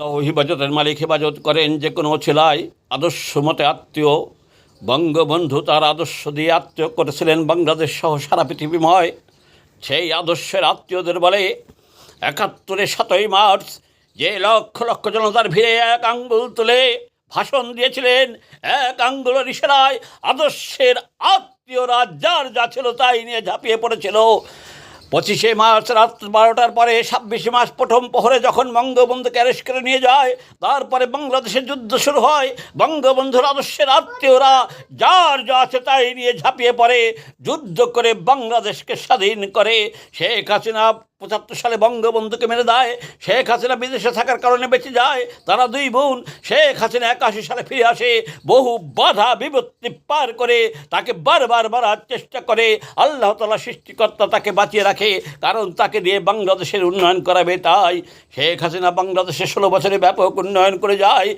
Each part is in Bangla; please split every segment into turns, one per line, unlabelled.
হিফাজতের মালিক হেফাজত করেন যে কোনো ছেলাই আদর্শ মতে আত্মীয়, বঙ্গবন্ধু তার আদর্শ দিয়ে আত্মীয় করেছিলেন বাংলাদেশ সহ সারা পৃথিবীময়। সেই আদর্শের আত্মীয়দের বলে, একাত্তরে সাতই মার্চ, যে লক্ষ লক্ষ জনতার ভিড়ে এক আঙ্গুল তুলে ভাষণ দিয়েছিলেন, এক আঙ্গুলের ইশারায় আদর্শের আত্মীয়রা যার যা ছিল তাই নিয়ে ঝাঁপিয়ে পড়েছিল। পঁচিশে মার্চ রাত বারোটার পরে ছাব্বিশে মার্চ প্রথম প্রহরে যখন বঙ্গবন্ধুকে অ্যারেস্ট করে নিয়ে যায়, তারপরে বাংলাদেশের যুদ্ধ শুরু হয়, বঙ্গবন্ধুর আদর্শের আত্মীয়রা যার যা আছে তাই নিয়ে ঝাঁপিয়ে পড়ে, যুদ্ধ করে বাংলাদেশকে স্বাধীন করে। শেখ হাসিনা পঁচাত্তর সালে বঙ্গবন্ধুকে মেরে দেয়, শেখ হাসিনা বিদেশে থাকার কারণে বেঁচে যায়, তারা দুই বোন, শেখ হাসিনা একাশি সালে ফিরে আসে, বহু বাধা বিপত্তি পার করে তাকে বারবার মারার চেষ্টা করে, আল্লাহ তালা সৃষ্টিকর্তা তাকে বাঁচিয়ে রাখে। কারণ তাকে দিয়ে বাংলাদেশের উন্নয়ন করাবে তাই। শেখ হাসিনা বাংলাদেশে ষোলো বছরে ব্যাপক উন্নয়ন করে যায়,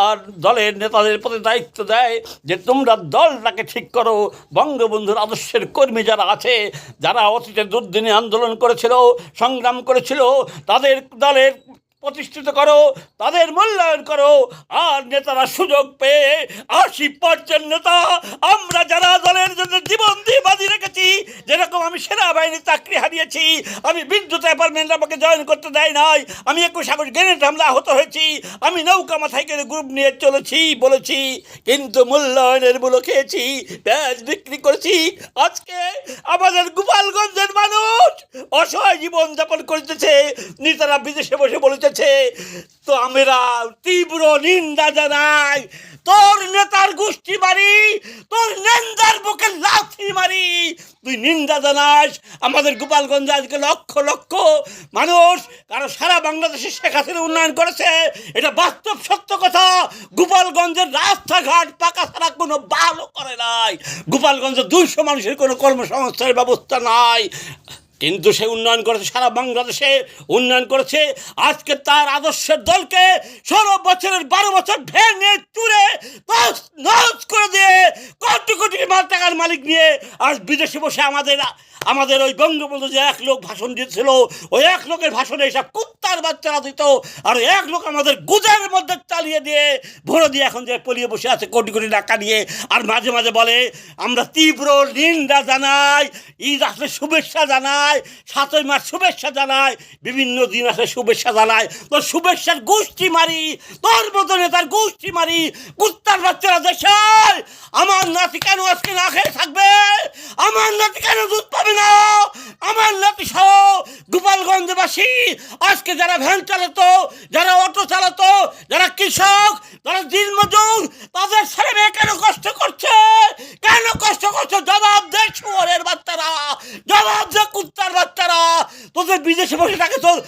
আর দলের নেতাদের প্রতি দায়িত্ব দেয় যে, তোমরা দলটাকে ঠিক করো। বঙ্গবন্ধুর আদর্শের কর্মী যারা আছে, যারা অতীতে দুর্দিনে আন্দোলন করেছিল, সংগ্রাম করেছিল, তাদের দলের প্রতিষ্ঠিত করো, তাদের মূল্যায়ন করো, আর নেতারা সুযোগ পেয়ে আশি পার্সেন্ট নেতা আমরা যারা দলের জন্য জীবন দিয়ে বাজি রেখেছি, যেরকম আমি সেনাবাহিনীর চাকরি হারিয়েছি, আমি বিদ্যুৎ অ্যাপার্টমেন্ট আমাকে জয়েন করতে দেয় নাই, আমি একুশ আগস্ট গ্রেনেড হামলা আহত হয়েছি, আমি নৌকা মাথায় করে গ্রুপ নিয়ে চলেছি, বলেছি, কিন্তু মূল্যায়নের মূল্য খেয়েছি প্যাঁচ বিক্রি করেছি, আজকে আমাদের গোপালগঞ্জের অসহায় জীবনযাপন করিতেছে, নেতারা বিদেশে বসে বলিতেছে, তো আমরা তীব্র নিন্দা জানাই, তোর নেতার গোষ্ঠী মারি, তোর নেন্দার বুকে লাথি মারি। তুই নিন্দা জানাস, আমাদের গোপালগঞ্জ আজকে লক্ষ লক্ষ মানুষ কারণ সারা বাংলাদেশে শেখ হাসিনা উন্নয়ন করেছে। এটা বাস্তব সত্য কথা। গোপালগঞ্জের রাস্তাঘাট পাকা ছাড়া কোনো ভালো করে নাই। গোপালগঞ্জে দুইশো মানুষের কোনো কর্মসংস্থানের ব্যবস্থা নাই। কিন্তু সে উন্নয়ন করেছে, সারা বাংলাদেশে উন্নয়ন করেছে। আজকে তার আদর্শের দলকে ষোলো বছরের বারো বছর ভেঙে চুরে নজ করে দিয়ে কোটি কোটি টাকার মালিক নিয়ে আজ বিদেশে বসে আমাদের আমাদের ওই বঙ্গবন্ধু যে এক লোক ভাষণ দিয়েছিল, ওই এক লোকের ভাষণে এসব কুত্তার বাচ্চারা দিত, আর এক লোক আমাদের গুজের মধ্যে চালিয়ে দিয়ে ভরে দিয়ে এখন যে পলিয়ে বসে আছে কোটি কোটি টাকা নিয়ে, আর মাঝে মাঝে বলে, আমরা তীব্র নিন্দা জানাই, ঈদ আসলে শুভেচ্ছা জানাই, সাতই মাস শুভেচ্ছা জানাই, বিভিন্ন দিন আসলে শুভেচ্ছা জানাই, তোর শুভেচ্ছার গোষ্ঠী মারি, তোর মতো নেতার গোষ্ঠী মারি, কুত্তার বাচ্চারা দেশে আমার নাতি কেন আজকে না খেয়ে থাকবে? আমার নাতি কেন দুধ পাবে আমার নাতি সহ গোপালগঞ্জবাসী, আজকে যারা ভ্যান চালাতো, যারা অটো চালাতো, যারা কৃষক, যারা দিনমজুর, তাদের ছেলে মেয়ে কেন কষ্ট করছে? কেন কষ্ট করছে? জবাব দে শুয়ারের বাচ্চারা, জবাব দে কুত্তার বাচ্চারা। তোদের বিদেশে বসে থাকে তোর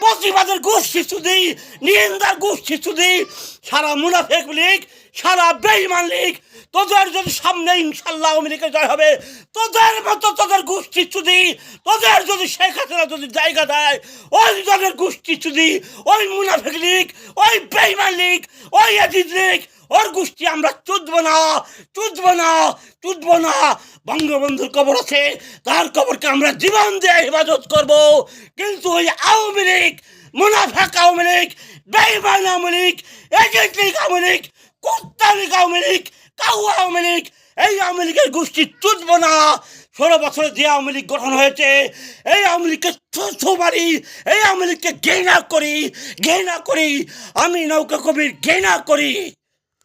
প্রতিবাদের গোষ্ঠী শুধু, নিন্দার গোষ্ঠী শুধু। সারা মুনাফেক লীগ, সারা বেইমান লীগ, তোদের যদি সামনে ইনশাল্লাহ আমেরিকা জয় হবে, তোদের মতো তোদের গোষ্ঠী চুদি তোদের যদি শেখ হাসিনা যদি জায়গা দেয়, ওই দলের গোষ্ঠী চুদি ওই মুনাফেক লীগ, ওই বেইমান লীগ, ওই এজিদ লীগ, ওর গোষ্ঠী আমরা চুদবো না চুদবো না চুদবো না। বঙ্গবন্ধুর কবর আছে, তার কবরকে আমরা জীবন দিয়ে হেফাজত করব। কিন্তু ওই আওয়ামী লীগ মুনাফাক আওয়ামী লীগ বেইমান আওয়ামী লীগ, এজেন্ট লীগ আওয়ামী লীগ, কুত্তা লীগ আওয়ামী লীগ কাউ আওয়ামী লীগ, এই আওয়ামী লীগের গোষ্ঠী চুদবো না। ষোলো বছরে যে আওয়ামী লীগ গঠন হয়েছে, এই আওয়ামী লীগকে ছুঁছু মারি, এই আওয়ামী লীগকে ঘৃণা করি ঘৃণা করি, আমি নৌকা কবির ঘৃণা করি।